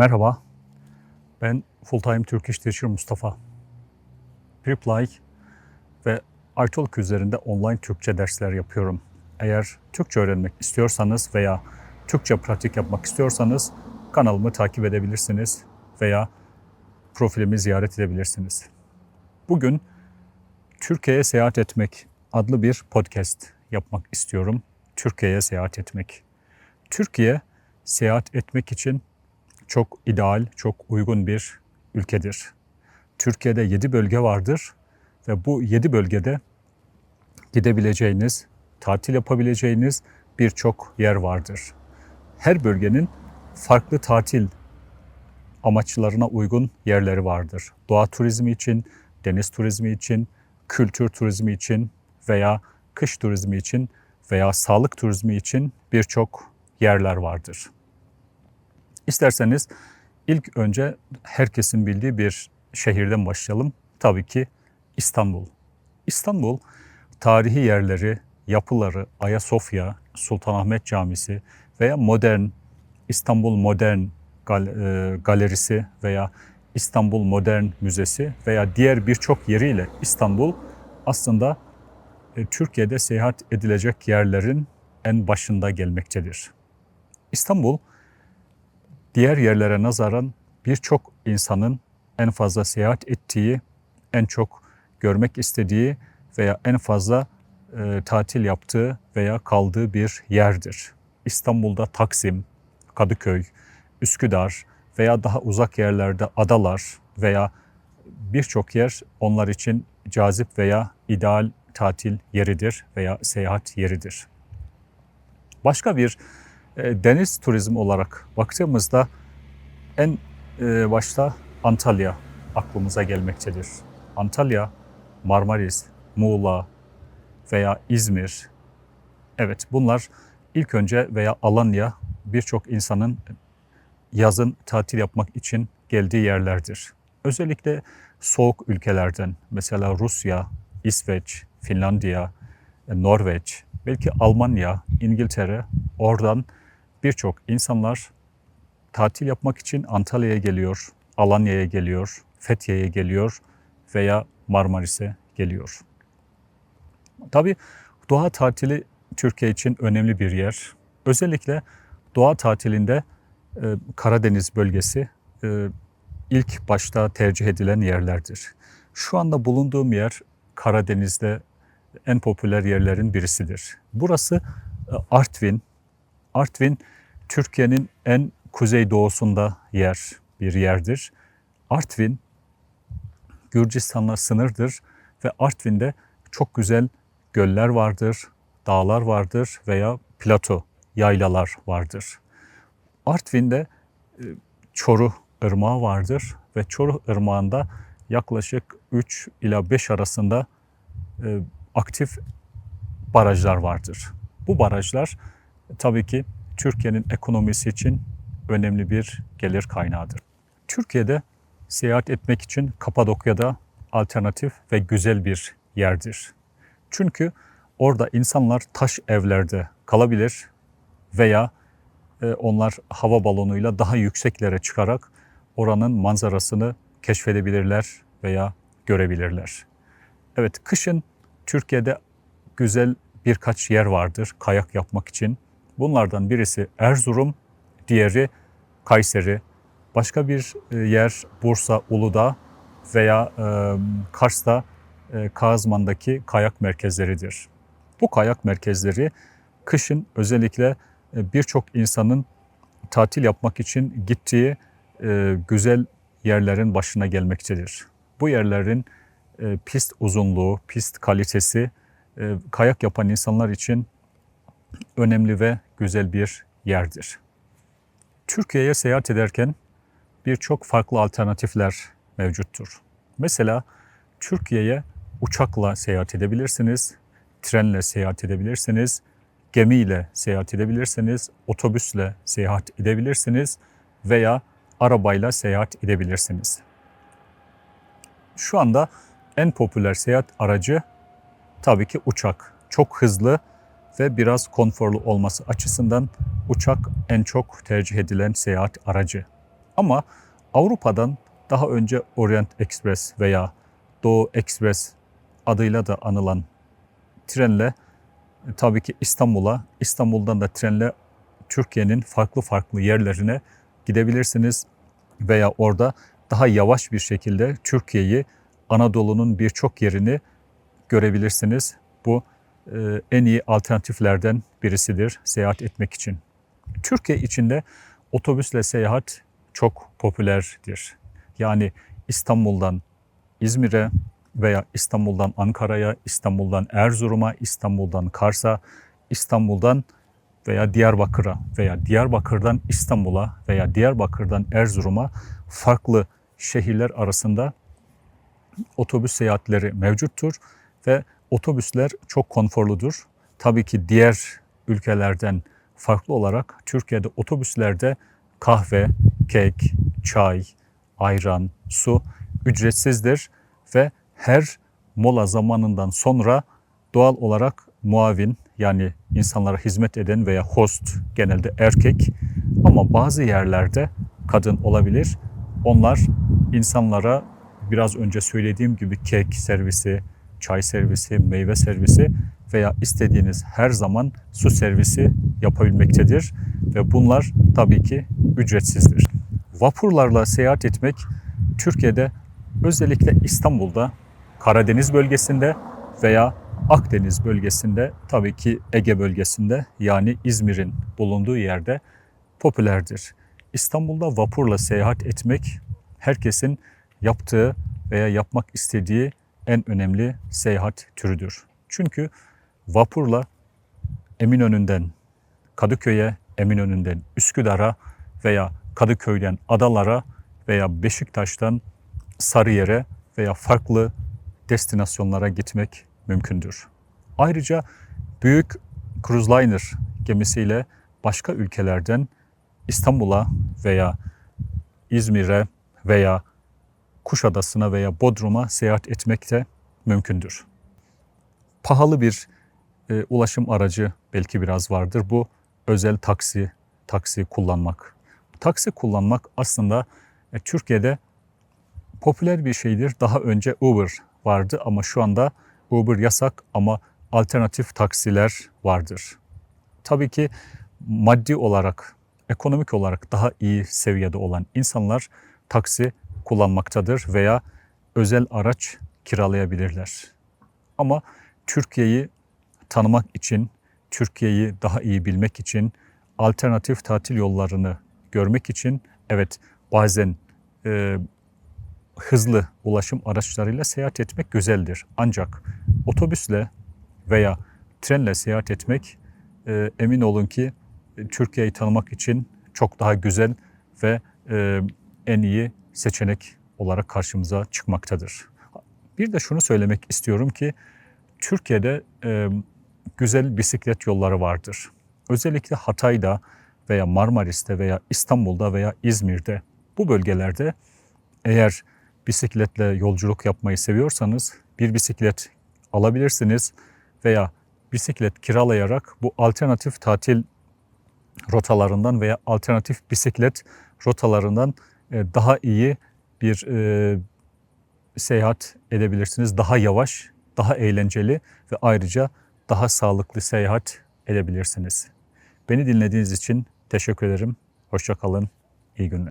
Merhaba, ben Full-Time Turkish Teacher Mustafa. Preply ve iTalk üzerinde online Türkçe dersler yapıyorum. Eğer Türkçe öğrenmek istiyorsanız veya Türkçe pratik yapmak istiyorsanız kanalımı takip edebilirsiniz veya profilimi ziyaret edebilirsiniz. Bugün Türkiye'ye seyahat etmek adlı bir podcast yapmak istiyorum. Türkiye'ye seyahat etmek. Türkiye seyahat etmek için çok ideal, çok uygun bir ülkedir. Türkiye'de 7 bölge vardır ve bu 7 bölgede gidebileceğiniz, tatil yapabileceğiniz birçok yer vardır. Her bölgenin farklı tatil amaçlarına uygun yerleri vardır. Doğa turizmi için, deniz turizmi için, kültür turizmi için veya kış turizmi için veya sağlık turizmi için birçok yerler vardır. İsterseniz ilk önce herkesin bildiği bir şehirden başlayalım. Tabii ki İstanbul. İstanbul tarihi yerleri, yapıları, Ayasofya, Sultanahmet Camisi veya modern İstanbul Modern Gal- e, Galerisi veya İstanbul Modern Müzesi veya diğer birçok yeriyle İstanbul aslında e, Türkiye'de seyahat edilecek yerlerin en başında gelmektedir. İstanbul diğer yerlere nazaran birçok insanın en fazla seyahat ettiği, en çok görmek istediği veya en fazla e, tatil yaptığı veya kaldığı bir yerdir. İstanbul'da Taksim, Kadıköy, Üsküdar veya daha uzak yerlerde adalar veya birçok yer onlar için cazip veya ideal tatil yeridir veya seyahat yeridir. Başka bir e, deniz turizmi olarak baktığımızda en e, başta Antalya aklımıza gelmektedir. Antalya, Marmaris, Muğla veya İzmir. Evet bunlar ilk önce veya Alanya birçok insanın yazın tatil yapmak için geldiği yerlerdir. Özellikle soğuk ülkelerden mesela Rusya, İsveç, Finlandiya, Norveç, belki Almanya, İngiltere oradan birçok insanlar tatil yapmak için Antalya'ya geliyor, Alanya'ya geliyor, Fethiye'ye geliyor veya Marmaris'e geliyor. Tabii doğa tatili Türkiye için önemli bir yer. Özellikle doğa tatilinde e, Karadeniz bölgesi e, ilk başta tercih edilen yerlerdir. Şu anda bulunduğum yer Karadeniz'de en popüler yerlerin birisidir. Burası e, Artvin. Artvin Türkiye'nin en kuzeydoğusunda yer bir yerdir. Artvin Gürcistan'la sınırdır ve Artvin'de çok güzel göller vardır, dağlar vardır veya plato, yaylalar vardır. Artvin'de e, Çoruh Irmağı vardır ve Çoruh Irmağı'nda yaklaşık 3 ila 5 arasında e, aktif barajlar vardır. Bu barajlar tabii ki Türkiye'nin ekonomisi için önemli bir gelir kaynağıdır. Türkiye'de seyahat etmek için Kapadokya'da alternatif ve güzel bir yerdir. Çünkü orada insanlar taş evlerde kalabilir veya e, onlar hava balonuyla daha yükseklere çıkarak oranın manzarasını keşfedebilirler veya görebilirler. Evet, kışın Türkiye'de güzel birkaç yer vardır kayak yapmak için. Bunlardan birisi Erzurum, diğeri Kayseri. Başka bir e, yer Bursa, Uludağ veya e, Kars'ta e, Kazman'daki kayak merkezleridir. Bu kayak merkezleri kışın özellikle birçok insanın tatil yapmak için gittiği güzel yerlerin başına gelmektedir. Bu yerlerin pist uzunluğu, pist kalitesi kayak yapan insanlar için önemli ve güzel bir yerdir. Türkiye'ye seyahat ederken birçok farklı alternatifler mevcuttur. Mesela Türkiye'ye uçakla seyahat edebilirsiniz, trenle seyahat edebilirsiniz, gemiyle seyahat edebilirsiniz, otobüsle seyahat edebilirsiniz veya arabayla seyahat edebilirsiniz. Şu anda en popüler seyahat aracı tabii ki uçak. Çok hızlı ve biraz konforlu olması açısından uçak en çok tercih edilen seyahat aracı. Ama Avrupa'dan daha önce Orient Express veya Doğu Express adıyla da anılan trenle e, tabii ki İstanbul'a, İstanbul'dan da trenle Türkiye'nin farklı farklı yerlerine gidebilirsiniz veya orada daha yavaş bir şekilde Türkiye'yi, Anadolu'nun birçok yerini görebilirsiniz. Bu en iyi alternatiflerden birisidir seyahat etmek için. Türkiye içinde otobüsle seyahat çok popülerdir. Yani İstanbul'dan İzmir'e veya İstanbul'dan Ankara'ya, İstanbul'dan Erzurum'a, İstanbul'dan Kars'a, İstanbul'dan veya Diyarbakır'a veya Diyarbakır'dan İstanbul'a veya Diyarbakır'dan Erzurum'a farklı şehirler arasında otobüs seyahatleri mevcuttur ve otobüsler çok konforludur. Tabii ki diğer ülkelerden farklı olarak Türkiye'de otobüslerde kahve, kek, çay, ayran, su ücretsizdir ve her mola zamanından sonra doğal olarak muavin yani insanlara hizmet eden veya host genelde erkek ama bazı yerlerde kadın olabilir. Onlar insanlara biraz önce söylediğim gibi kek servisi, çay servisi, meyve servisi veya istediğiniz her zaman su servisi yapabilmektedir ve bunlar tabii ki ücretsizdir. Vapurlarla seyahat etmek Türkiye'de özellikle İstanbul'da, Karadeniz bölgesinde veya Akdeniz bölgesinde tabii ki Ege bölgesinde yani İzmir'in bulunduğu yerde popülerdir. İstanbul'da vapurla seyahat etmek herkesin yaptığı veya yapmak istediği en önemli seyahat türüdür. Çünkü vapurla Eminönü'nden Kadıköy'e, Eminönü'nden Üsküdar'a veya Kadıköy'den adalara veya Beşiktaş'tan Sarıyer'e veya farklı destinasyonlara gitmek mümkündür. Ayrıca büyük cruise liner gemisiyle başka ülkelerden İstanbul'a veya İzmir'e veya Kuşadası'na veya Bodrum'a seyahat etmek de mümkündür. Pahalı bir e, ulaşım aracı belki biraz vardır. Bu özel taksi, taksi kullanmak. Taksi kullanmak aslında e, Türkiye'de popüler bir şeydir. Daha önce Uber vardı ama şu anda Uber yasak ama alternatif taksiler vardır. Tabii ki maddi olarak, ekonomik olarak daha iyi seviyede olan insanlar taksi kullanmaktadır veya özel araç kiralayabilirler. Ama Türkiye'yi tanımak için, Türkiye'yi daha iyi bilmek için, alternatif tatil yollarını görmek için evet bazen e, hızlı ulaşım araçlarıyla seyahat etmek güzeldir. Ancak otobüsle veya trenle seyahat etmek e, emin olun ki e, Türkiye'yi tanımak için çok daha güzel ve e, en iyi seçenek olarak karşımıza çıkmaktadır. Bir de şunu söylemek istiyorum ki Türkiye'de e, güzel bisiklet yolları vardır. Özellikle Hatay'da veya Marmaris'te veya İstanbul'da veya İzmir'de bu bölgelerde eğer bisikletle yolculuk yapmayı seviyorsanız bir bisiklet alabilirsiniz veya bisiklet kiralayarak bu alternatif tatil rotalarından veya alternatif bisiklet rotalarından daha iyi bir e, seyahat edebilirsiniz. Daha yavaş, daha eğlenceli ve ayrıca daha sağlıklı seyahat edebilirsiniz. Beni dinlediğiniz için teşekkür ederim. Hoşçakalın. İyi günler.